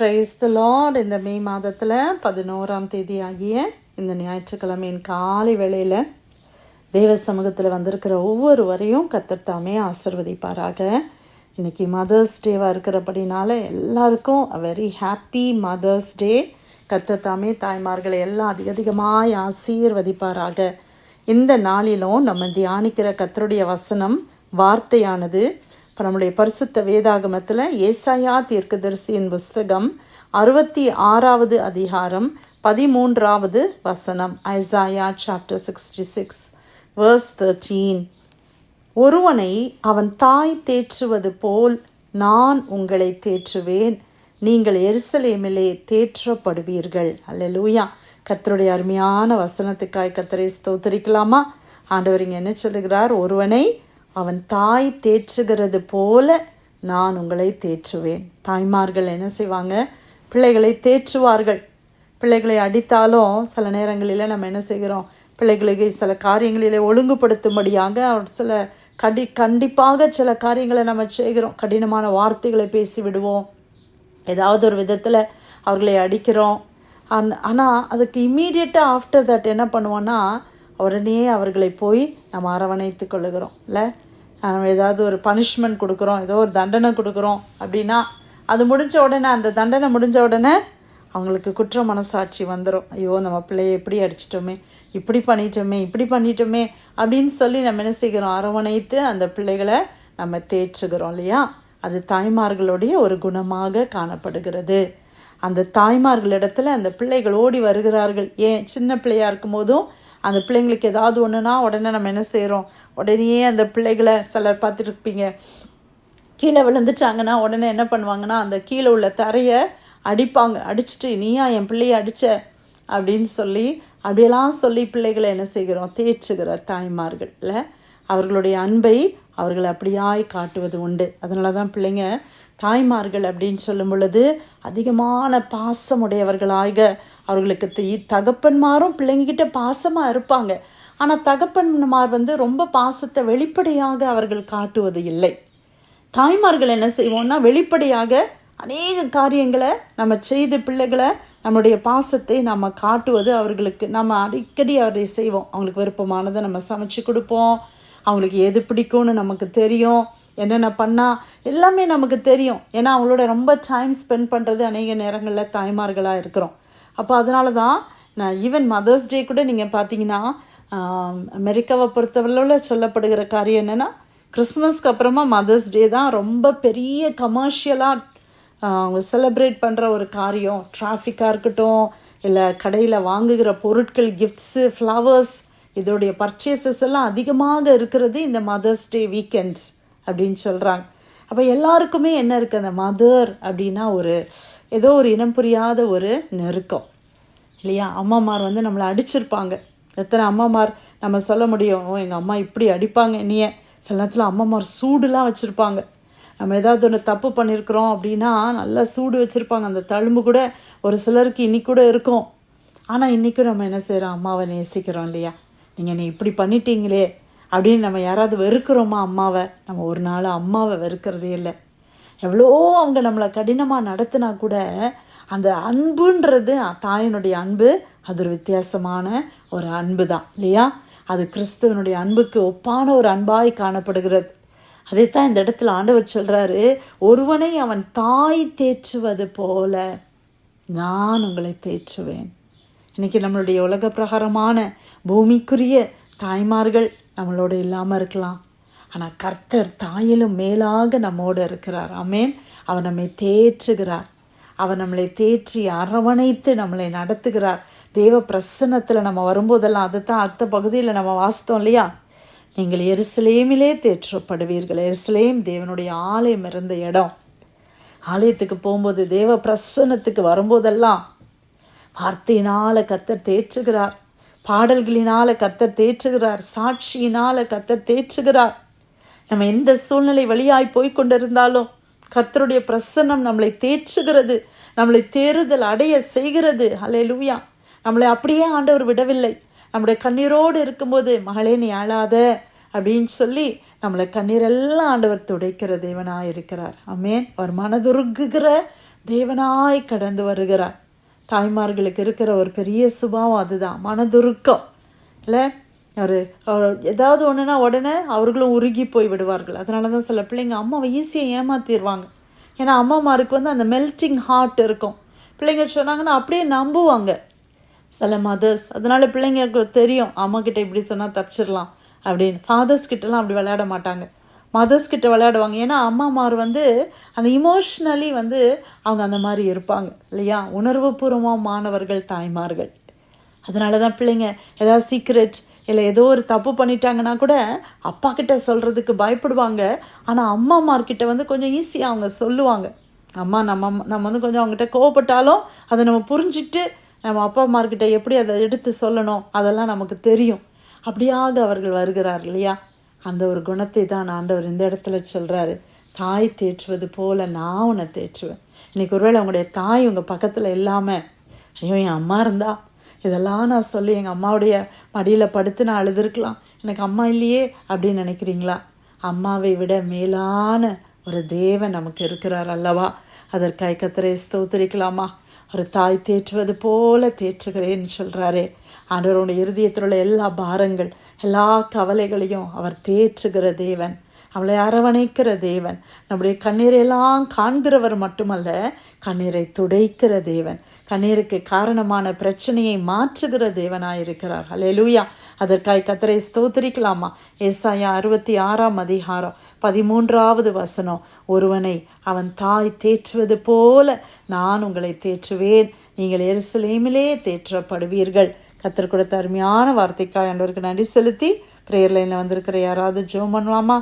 Price த Lord இந்த மே மாதத்தில் பதினோராம் தேதி ஆகிய இந்த ஞாயிற்றுக்கிழமையின் காலை வேளையில் தேவ சமூகத்தில் வந்திருக்கிற ஒவ்வொரு வரையும் தாமே ஆசிர்வதிப்பாராக. இன்றைக்கி மதர்ஸ் டேவாக இருக்கிறபடினால எல்லாருக்கும் a very happy mother's day Qatar தாய்மார்களை எல்லாம் அதிக அதிகமாய் ஆசீர்வதிப்பாராக. இந்த நாளிலும் நம்ம தியானிக்கிற கத்தருடைய வசனம் வார்த்தையானது இப்போ நம்முடைய பரிசுத்த வேதாகமத்தில் ஏசாயா தீர்க்கதரிசியின் புஸ்தகம் அறுபத்தி ஆறாவது அதிகாரம் பதிமூன்றாவது வசனம் Isaiah chapter sixty six verse thirteen ஒருவனை அவன் தாய் தேற்றுவது போல் நான் உங்களை தேற்றுவேன். நீங்கள் எருசலேமிலே தேற்றப்படுவீர்கள். அல்ல லூயா கத்தருடைய அருமையான வசனத்துக்காய் கத்தரை ஸ்தோத்தரிக்கலாமா? ஆண்டவர் இங்கே என்ன சொல்லுகிறார்? ஒருவனை அவன் தாய் தேற்றுகிறது போல நான் உங்களை தேற்றுவேன். தாய்மார்கள் என்ன செய்வாங்க? பிள்ளைகளை தேற்றுவார்கள். பிள்ளைகளை அடித்தாலும் சில நேரங்களில் நம்ம என்ன செய்கிறோம்? பிள்ளைகளுக்கு சில காரியங்களிலே ஒழுங்குபடுத்தும்படியாக அவர் சில கடி கண்டிப்பாக சில காரியங்களை நம்ம செய்கிறோம். கடினமான வார்த்தைகளை பேசி விடுவோம் ஏதாவது ஒரு விதத்தில் அவர்களை அடிக்கிறோம். அந் ஆனால் அதுக்கு இம்மீடியட்டாக ஆஃப்டர் தட் என்ன பண்ணுவோன்னா உடனே அவர்களை போய் நம்ம அரவணைத்து கொள்ளுகிறோம். இல்லை? ஏதாவது ஒரு பனிஷ்மெண்ட் கொடுக்குறோம் ஏதோ ஒரு தண்டனை கொடுக்குறோம் அப்படின்னா அது முடிஞ்ச உடனே அந்த தண்டனை முடிஞ்ச உடனே அவங்களுக்கு குற்ற மனசாட்சி வந்துடும் ஐயோ நம்ம பிள்ளைய இப்படி அடிச்சிட்டோமே இப்படி பண்ணிட்டோமே இப்படி பண்ணிட்டோமே அப்படின்னு சொல்லி நம்ம என்ன செய்கிறோம்? அரவணைத்து அந்த பிள்ளைகளை நம்ம தேற்றுகிறோம் இல்லையா? அது தாய்மார்களுடைய ஒரு குணமாக காணப்படுகிறது. அந்த தாய்மார்களிடத்துல அந்த பிள்ளைகள் ஓடி வருகிறார்கள். ஏன்? சின்ன பிள்ளையாக இருக்கும் போதும் அந்த பிள்ளைங்களுக்கு ஏதாவது ஒன்றுனா உடனே நம்ம என்ன செய்கிறோம் உடனே அந்த பிள்ளைகளை சிலர் பார்த்துருப்பீங்க. கீழே விழுந்துட்டாங்கன்னா உடனே என்ன பண்ணுவாங்கன்னா அந்த கீழே உள்ள தரையை அடிப்பாங்க. அடிச்சுட்டு நீயா என் பிள்ளைய அடிச்ச? அப்படின்னு சொல்லி அப்படியெல்லாம் சொல்லி பிள்ளைகளை என்ன செய்கிறோம்? தேய்ச்சுகிற தாய்மார்கள் இல்லை அவர்களுடைய அன்பை அவர்கள் அப்படியாய் காட்டுவது உண்டு. அதனால தான் பிள்ளைங்க தாய்மார்கள் அப்படின்னு சொல்லும் பொழுது அதிகமான பாசமுடையவர்களாக அவர்களுக்கு தகப்பன்மாரும் பிள்ளைங்ககிட்ட பாசமாக இருப்பாங்க. ஆனால் தகப்பன்மார் வந்து ரொம்ப பாசத்தை வெளிப்படையாக அவர்கள் காட்டுவது இல்லை. தாய்மார்கள் என்ன செய்வோம்னா வெளிப்படையாக அநேக காரியங்களை நம்ம செய்து பிள்ளைகளை நம்முடைய பாசத்தை நம்ம காட்டுவது அவர்களுக்கு நம்ம அடிக்கடி அவரை செய்வோம். அவங்களுக்கு விருப்பமானதை நம்ம சமைச்சு கொடுப்போம். அவங்களுக்கு எது பிடிக்கும்னு நமக்கு தெரியும். என்னென்ன பண்ணால் எல்லாமே நமக்கு தெரியும். ஏன்னா அவங்களோட ரொம்ப டைம் ஸ்பெண்ட் பண்ணுறது அநேக நேரங்களில் தாய்மார்களாக இருக்கிறோம். அப்போ அதனால தான் நான் ஈவன் மதர்ஸ் டே கூட நீங்கள் பார்த்தீங்கன்னா அமெரிக்காவை பொறுத்தவரையில் சொல்லப்படுகிற காரியம் என்னென்னா கிறிஸ்மஸ்க்கு அப்புறமா மதர்ஸ் டே தான் ரொம்ப பெரிய கமர்ஷியலாக அவங்க செலிப்ரேட் பண்ணுற ஒரு காரியம். டிராஃபிக்காக இருக்கட்டும் இல்லை கடையில் வாங்குகிற பொருட்கள் கிஃப்ட்ஸு ஃப்ளவர்ஸ் இதோடைய பர்ச்சேசஸ் எல்லாம் அதிகமாக இருக்கிறது இந்த மதர்ஸ் டே வீக்கெண்ட்ஸ் அப்படின்னு சொல்கிறாங்க அப்போ எல்லாருக்குமே என்ன இருக்குது அந்த மதர் அப்படின்னா ஒரு ஏதோ ஒரு இனம் புரியாத ஒரு நெருக்கம். இல்லையா? அம்மாமார் வந்து நம்மளை அடிச்சிருப்பாங்க. எத்தனை அம்மாமார் நம்ம சொல்ல முடியும்? எங்கள் அம்மா இப்படி அடிப்பாங்க. நீயே சில நேரத்தில் அம்மாமார் சூடுலாம் வச்சுருப்பாங்க. நம்ம ஏதாவது ஒன்று தப்பு பண்ணியிருக்கிறோம் அப்படின்னா நல்லா சூடு வச்சுருப்பாங்க. அந்த தழும்பு கூட ஒரு சிலருக்கு இன்றைக்கி கூட இருக்கும். ஆனால் இன்றைக்கும் நம்ம என்ன செய்கிறோம் அம்மாவை நேசிக்கிறோம் இல்லையா? நீங்கள் நீ இப்படி பண்ணிட்டீங்களே அப்படின்னு நம்ம யாராவது வெறுக்கிறோமா அம்மாவை? நம்ம ஒரு நாள் அம்மாவை வெறுக்கிறதே இல்லை. எவ்வளோ அவங்க நம்மளை கடினமாக நடத்தினா கூட அந்த அன்புன்றது தாயினுடைய அன்பு அது ஒரு வித்தியாசமான ஒரு அன்பு தான் இல்லையா? அது கிறிஸ்துவனுடைய அன்புக்கு ஒப்பான ஒரு அன்பாய் காணப்படுகிறது. அதைத்தான் இந்த இடத்துல ஆண்டவர் சொல்கிறாரு ஒருவனை அவன் தாய் தேற்றுவது போல நான் உங்களை தேற்றுவேன். இன்னைக்கு நம்மளுடைய உலக பிரகாரமான பூமிக்குரிய தாய்மார்கள் நம்மளோட இல்லாமல் இருக்கலாம். ஆனால் கர்த்தர் தாயிலும் மேலாக நம்மோடு இருக்கிறார். அமேன் அவர் நம்மை தேற்றுகிறார். அவர் நம்மளை தேற்றி அரவணைத்து நம்மளை நடத்துகிறார். தேவ பிரசன்னத்தில் நம்ம வரும்போதெல்லாம் அதுதான் அத்த பகுதியில் நம்ம வாசித்தோம் இல்லையா? நீங்கள் எருசலேமிலே தேற்றப்படுவீர்கள். எருசலேம் தேவனுடைய ஆலயம் இருந்த இடம். ஆலயத்துக்கு போகும்போது தேவ பிரசன்னத்துக்கு வரும்போதெல்லாம் வார்த்தையினால் கத்தர் தேற்றுகிறார். பாடல்களினால் கத்தர் தேற்றுகிறார். சாட்சியினால் கத்தர் தேற்றுகிறார். நம்ம எந்த சூழ்நிலை வழியாய் போய்கொண்டிருந்தாலும் கர்த்தருடைய பிரசன்னம் நம்மளை தேற்றுகிறது. நம்மளை தேறுதல் அடைய செய்கிறது. ஹalleluya நம்மளை அப்படியே ஆண்டவர் விடவில்லை. நம்முடைய கண்ணீரோடு இருக்கும்போது மகளே நீ ஆளாத அப்படின்னு சொல்லி நம்மளை கண்ணீரெல்லாம் ஆண்டவர் துடைக்கிற தேவனாய் இருக்கிறார். அமேன் அவர் மனதுருகுகிற தேவனாய் கடந்து வருகிறார். தாய்மார்களுக்கு இருக்கிற ஒரு பெரிய சுபாவம் அதுதான். மனதுருக்கம். இல்லை? ஒரு அவர் ஏதாவது ஒன்றுனா உடனே அவர்களும் உருகி போய் விடுவார்கள். அதனால தான் சில பிள்ளைங்க அம்மாவை ஈஸியாக ஏமாத்திடுவாங்க. ஏன்னா அம்மாமாருக்கு வந்து அந்த மெல்ட்டிங் ஹார்ட் இருக்கும். பிள்ளைங்க சொன்னாங்கன்னா அப்படியே நம்புவாங்க. சில மதர்ஸ் அதனால பிள்ளைங்களுக்கு தெரியும் அம்மா கிட்ட இப்படி சொன்னால் தப்பிச்சிடலாம் அப்படின்னு. ஃபாதர்ஸ் கிட்டலாம் அப்படி விளையாட மாட்டாங்க. மதர்ஸ் கிட்ட விளையாடுவாங்க. ஏன்னா அம்மாமார் வந்து அந்த இமோஷ்னலி வந்து அவங்க அந்த மாதிரி இருப்பாங்க இல்லையா? உணர்வுபூர்வமாக மாணவர்கள் தாய்மார்கள். அதனால தான் பிள்ளைங்க ஏதாவது சீக்ரெட் இல்லை ஏதோ ஒரு தப்பு பண்ணிட்டாங்கன்னா கூட அப்பா கிட்ட சொல்கிறதுக்கு பயப்படுவாங்க. ஆனால் அம்மாமார்கிட்ட வந்து கொஞ்சம் ஈஸியாக அவங்க சொல்லுவாங்க. அம்மா நம்ம நம்ம வந்து கொஞ்சம் அவங்ககிட்ட கோவப்பட்டாலும் அதை நம்ம புரிஞ்சுட்டு நம்ம அப்பா அம்மார்கிட்ட எப்படி அதை எடுத்து சொல்லணும்? அதெல்லாம் நமக்கு தெரியும். அப்படியாக அவர்கள் வருகிறார் இல்லையா? அந்த ஒரு குணத்தை தான் ஆண்டவர் இந்த இடத்துல சொல்கிறாரு தாய் தேற்றுவது போல நான் உன்னை தேற்றுவேன். இன்னைக்கு ஒருவேளை உங்களுடைய தாய் உங்கள் பக்கத்தில் இல்லாமல் ஐயோ என் அம்மா இருந்தா? இதெல்லாம் நான் சொல்லி எங்கள் அம்மாவுடைய மடியில் படுத்து நான் அழுதுருக்கலாம். எனக்கு அம்மா இல்லையே அப்படின்னு நினைக்கிறீங்களா? அம்மாவை விட மேலான ஒரு தேவன் நமக்கு இருக்கிறார் அல்லவா? அதற்காய் கத்திரை ஸ்தோத்திரிக்கலாமா? ஒரு தாய் தேற்றுவது போல தேற்றுகிறேன்னு சொல்கிறாரே ஆண்டவருடைய இருதயத்தில் உள்ள எல்லா பாரங்கள் எல்லா கவலைகளையும் அவர் தேற்றுகிற தேவன். அவளை அரவணைக்கிற தேவன். நம்முடைய கண்ணீரையெல்லாம் காண்கிறவர் மட்டுமல்ல கண்ணீரை துடைக்கிற தேவன். கண்ணீருக்கு காரணமான பிரச்சனையை மாற்றுகிற தேவனாயிருக்கிறார். ஹalleluya அதற்காய் கத்தரை ஸ்தோத்திரிக்கலாமா? ஏசாயா அறுபத்தி ஆறாம் அதிகாரம். பதிமூன்றாவது வசனம். ஒருவனை அவன் தாய் தேற்றுவது போல நான் உங்களை தேற்றுவேன். நீங்கள் எருசலேமிலே தேற்றப்படுவீர்கள். கத்தர் கொடுத்த அருமையான வார்த்தைக்காய் ஆண்டவருக்கு நன்றி செலுத்தி ப்ரேயர் லைனில் வந்திருக்கிற யாராவது ஜோம் பண்ணுவாமா